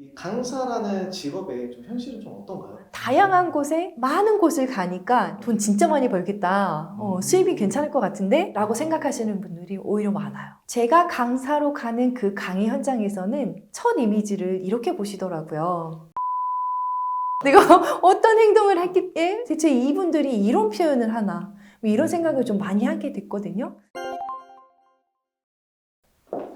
이 강사라는 직업의 좀 현실은 좀 어떤가요? 다양한 곳에 많은 곳을 가니까 돈 진짜 많이 벌겠다. 어, 수입이 괜찮을 것 같은데? 라고 생각하시는 분들이 오히려 많아요. 제가 강사로 가는 그 강의 현장에서는 첫 이미지를 이렇게 보시더라고요. 내가 어떤 행동을 했기에 대체 이분들이 이런 표현을 하나. 뭐 이런 생각을 좀 많이 하게 됐거든요.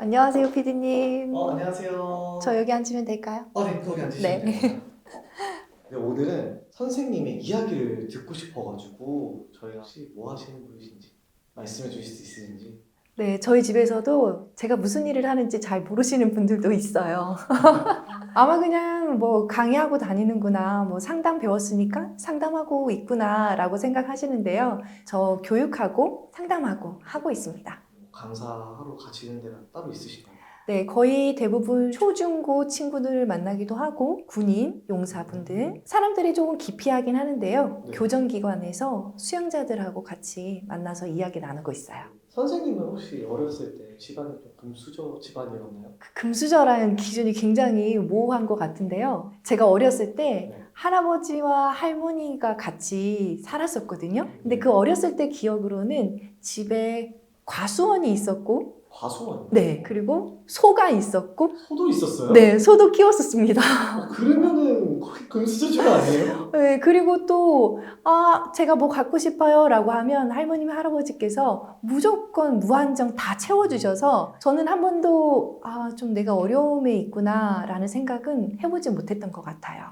안녕하세요, 피디님. 어, 안녕하세요. 저 여기 앉으면 될까요? 어, 네, 거기 앉으시면 네. 돼요. 네, 오늘은 선생님의 이야기를 듣고 싶어가지고 저희가 혹시 뭐 하시는 분이신지 말씀해 주실 수 있으신지 네, 저희 집에서도 제가 무슨 일을 하는지 잘 모르시는 분들도 있어요. 아마 그냥 뭐 강의하고 다니는구나, 뭐 상담 배웠으니까 상담하고 있구나라고 생각하시는데요. 저 교육하고 상담하고 하고 있습니다. 뭐 강사하러 가시는 데가 따로 있으신가요? 네, 거의 대부분 초중고 친구들을 만나기도 하고 군인, 용사분들 사람들이 조금 기피하긴 하는데요. 네. 교정기관에서 수영자들하고 같이 만나서 이야기 나누고 있어요. 선생님은 혹시 어렸을 때 집안이 좀 금수저 집안이었나요? 그 금수저라는 기준이 굉장히 모호한 것 같은데요. 제가 어렸을 때 네. 할아버지와 할머니가 같이 살았었거든요. 근데 그 어렸을 때 기억으로는 집에 과수원이 있었고, 과수원? 네, 그리고 소가 있었고, 소도 있었어요? 네, 소도 키웠었습니다. 어, 그러면은 거의 금수저 집 아니에요? 네, 그리고 또, 아, 제가 뭐 갖고 싶어요 라고 하면 할머님, 할아버지께서 무조건 무한정 다 채워주셔서 저는 한 번도, 아, 좀 내가 어려움에 있구나 라는 생각은 해보지 못했던 것 같아요.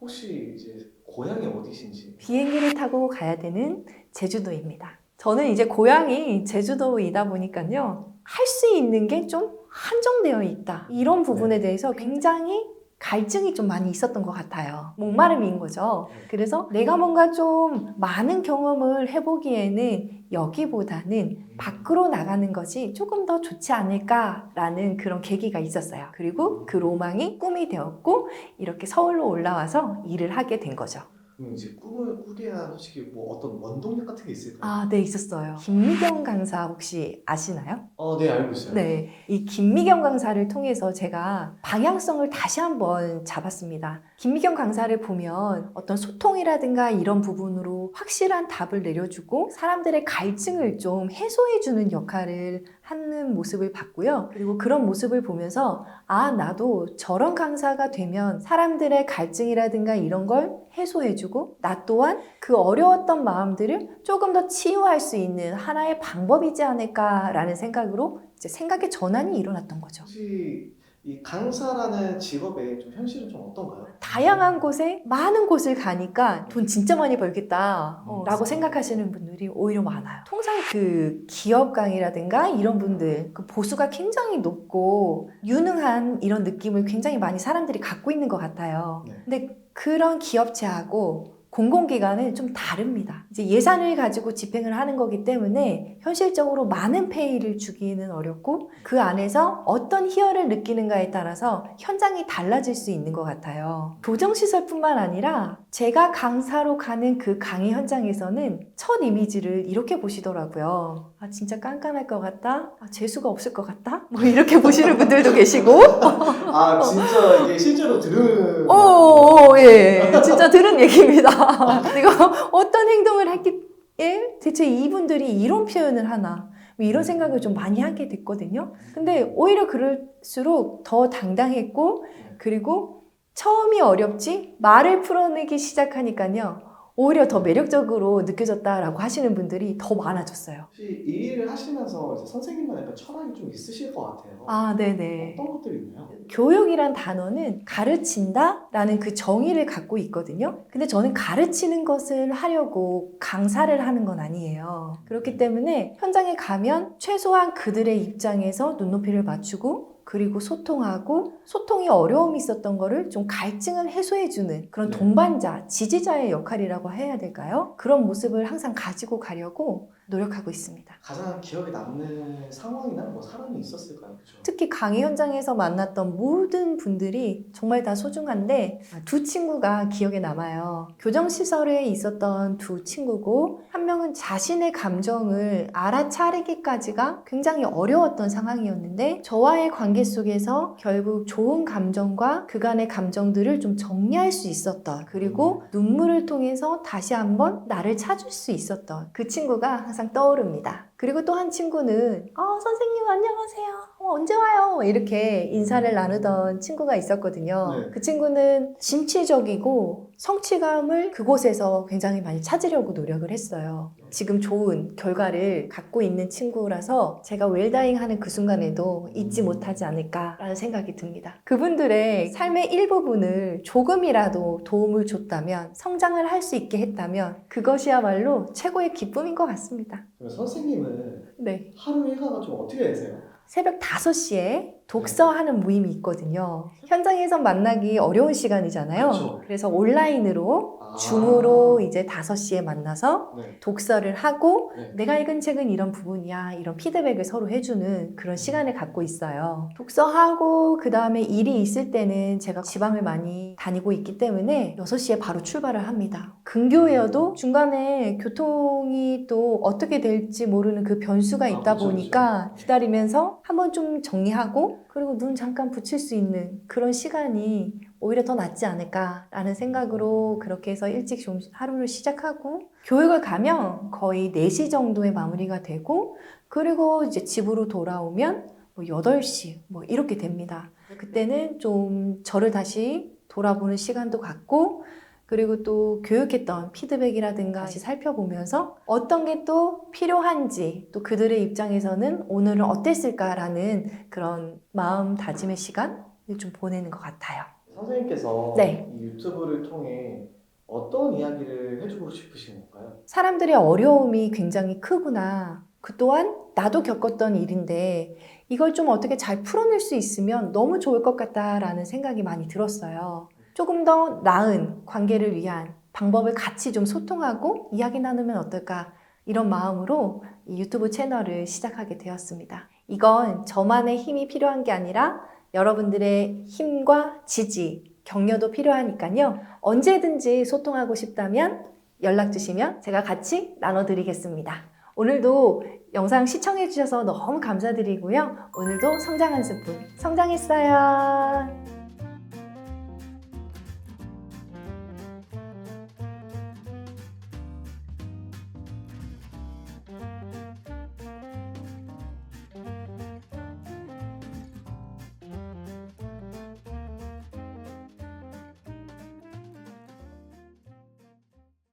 혹시 이제 고향이 어디신지 비행기를 타고 가야 되는 제주도입니다. 저는 이제 고향이 제주도이다 보니까요. 할 수 있는 게 좀 한정되어 있다. 이런 부분에 대해서 굉장히 갈증이 좀 많이 있었던 것 같아요. 목마름인 거죠. 그래서 내가 뭔가 좀 많은 경험을 해보기에는 여기보다는 밖으로 나가는 것이 조금 더 좋지 않을까라는 그런 계기가 있었어요. 그리고 그 로망이 꿈이 되었고 이렇게 서울로 올라와서 일을 하게 된 거죠. 그럼 이제 꿈을 꾸려야 솔직히 뭐 어떤 원동력 같은 게 있을까요? 아, 네, 있었어요. 김미경 강사 혹시 아시나요? 어, 네 알고 있어요. 네. 이 김미경 강사를 통해서 제가 방향성을 다시 한번 잡았습니다. 김미경 강사를 보면 어떤 소통이라든가 이런 부분으로 확실한 답을 내려주고 사람들의 갈증을 좀 해소해주는 역할을 하는 모습을 봤고요. 그리고 그런 모습을 보면서 아, 나도 저런 강사가 되면 사람들의 갈증이라든가 이런 걸 해소해주고 나 또한 그 어려웠던 마음들을 조금 더 치유할 수 있는 하나의 방법이지 않을까라는 생각으로 이제 생각의 전환이 일어났던 거죠. 혹시 이 강사라는 직업의 좀 현실은 좀 어떤가요? 다양한 곳에 많은 곳을 가니까 돈 진짜 많이 벌겠다 어, 음. 라고 생각하시는 분들이 오히려 많아요. 통상 그 기업 강이라든가 이런 분들 그 보수가 굉장히 높고 유능한 이런 느낌을 굉장히 많이 사람들이 갖고 있는 것 같아요. 네. 근데 그런 기업체하고 공공기관은 좀 다릅니다. 이제 예산을 가지고 집행을 하는 거기 때문에 현실적으로 많은 페이를 주기는 어렵고 그 안에서 어떤 희열을 느끼는가에 따라서 현장이 달라질 수 있는 것 같아요. 교정시설뿐만 아니라 제가 강사로 가는 그 강의 현장에서는 첫 이미지를 이렇게 보시더라고요. 아, 진짜 깐깐할 것 같다? 아, 재수가 없을 것 같다? 뭐 이렇게 보시는 분들도 계시고. 아 진짜 이게 실제로 들은 오, 오, 예. 진짜 들은 얘기입니다. 내가 어떤 행동을 했기에 대체 이분들이 이런 표현을 하나. 뭐 이런 생각을 좀 많이 하게 됐거든요. 근데 오히려 그럴수록 더 당당했고, 그리고 처음이 어렵지, 말을 풀어내기 시작하니까요. 오히려 더 매력적으로 느껴졌다라고 하시는 분들이 더 많아졌어요. 혹시 이 일을 하시면서 이제 선생님만 약간 철학이 좀 있으실 것 같아요. 아, 네네. 어떤 것들이 있나요? 교육이란 단어는 가르친다 라는 그 정의를 갖고 있거든요. 근데 저는 가르치는 것을 하려고 강사를 하는 건 아니에요. 그렇기 때문에 현장에 가면 최소한 그들의 입장에서 눈높이를 맞추고 그리고 소통하고 소통이 어려움이 있었던 거를 좀 갈증을 해소해주는 그런 네. 동반자, 지지자의 역할이라고 해야 될까요? 그런 모습을 항상 가지고 가려고 노력하고 있습니다. 가장 기억에 남는 상황이나 뭐 사람이 있었을까요? 그죠? 특히 강의 현장에서 만났던 모든 분들이 정말 다 소중한데 두 친구가 기억에 남아요. 교정 시설에 있었던 두 친구고 한 명은 자신의 감정을 알아차리기까지가 굉장히 어려웠던 상황이었는데 저와의 관계 속에서 결국 좋은 감정과 그간의 감정들을 좀 정리할 수 있었던 그리고 눈물을 통해서 다시 한번 나를 찾을 수 있었던 그 친구가 항상 떠오릅니다. 그리고 또 한 친구는 어, 선생님 안녕하세요. 어, 언제 와요? 이렇게 인사를 나누던 친구가 있었거든요. 네. 그 친구는 진취적이고 성취감을 그곳에서 굉장히 많이 찾으려고 노력을 했어요. 지금 좋은 결과를 갖고 있는 친구라서 제가 웰다잉 하는 그 순간에도 잊지 못하지 않을까라는 생각이 듭니다. 그분들의 삶의 일부분을 조금이라도 도움을 줬다면, 성장을 할 수 있게 했다면, 그것이야말로 최고의 기쁨인 것 같습니다. 선생님은 네. 하루 일과가 좀 어떻게 되세요? 새벽 5시에 독서하는 모임이 있거든요. 현장에서 만나기 어려운 시간이잖아요. 그렇죠. 그래서 온라인으로 아. 줌으로 이제 5시에 만나서 네. 독서를 하고 네. 내가 읽은 책은 이런 부분이야 이런 피드백을 서로 해주는 그런 시간을 갖고 있어요 독서하고 그 다음에 일이 있을 때는 제가 지방을 많이 다니고 있기 때문에 6시에 바로 출발을 합니다 근교여도 중간에 교통이 또 어떻게 될지 모르는 그 변수가 아, 있다 그렇죠, 보니까 그렇죠. 기다리면서 한번 좀 정리하고 그리고 눈 잠깐 붙일 수 있는 그런 시간이 오히려 더 낫지 않을까라는 생각으로 그렇게 해서 일찍 좀 하루를 시작하고 교육을 가면 거의 4시 정도에 마무리가 되고 그리고 이제 집으로 돌아오면 뭐 8시 뭐 이렇게 됩니다. 그때는 좀 저를 다시 돌아보는 시간도 갖고 그리고 또 교육했던 피드백이라든가 다시 살펴보면서 어떤 게 또 필요한지 또 그들의 입장에서는 오늘은 어땠을까라는 그런 마음 다짐의 시간을 좀 보내는 것 같아요. 선생님께서 네. 이 유튜브를 통해 어떤 이야기를 해주고 싶으신 건가요? 사람들의 어려움이 굉장히 크구나. 그 또한 나도 겪었던 일인데 이걸 좀 어떻게 잘 풀어낼 수 있으면 너무 좋을 것 같다라는 생각이 많이 들었어요. 조금 더 나은 관계를 위한 방법을 같이 좀 소통하고 이야기 나누면 어떨까 이런 마음으로 이 유튜브 채널을 시작하게 되었습니다. 이건 저만의 힘이 필요한 게 아니라 여러분들의 힘과 지지, 격려도 필요하니까요. 언제든지 소통하고 싶다면 연락 주시면 제가 같이 나눠드리겠습니다. 오늘도 영상 시청해주셔서 너무 감사드리고요. 오늘도 성장 한 스푼 성장했어요.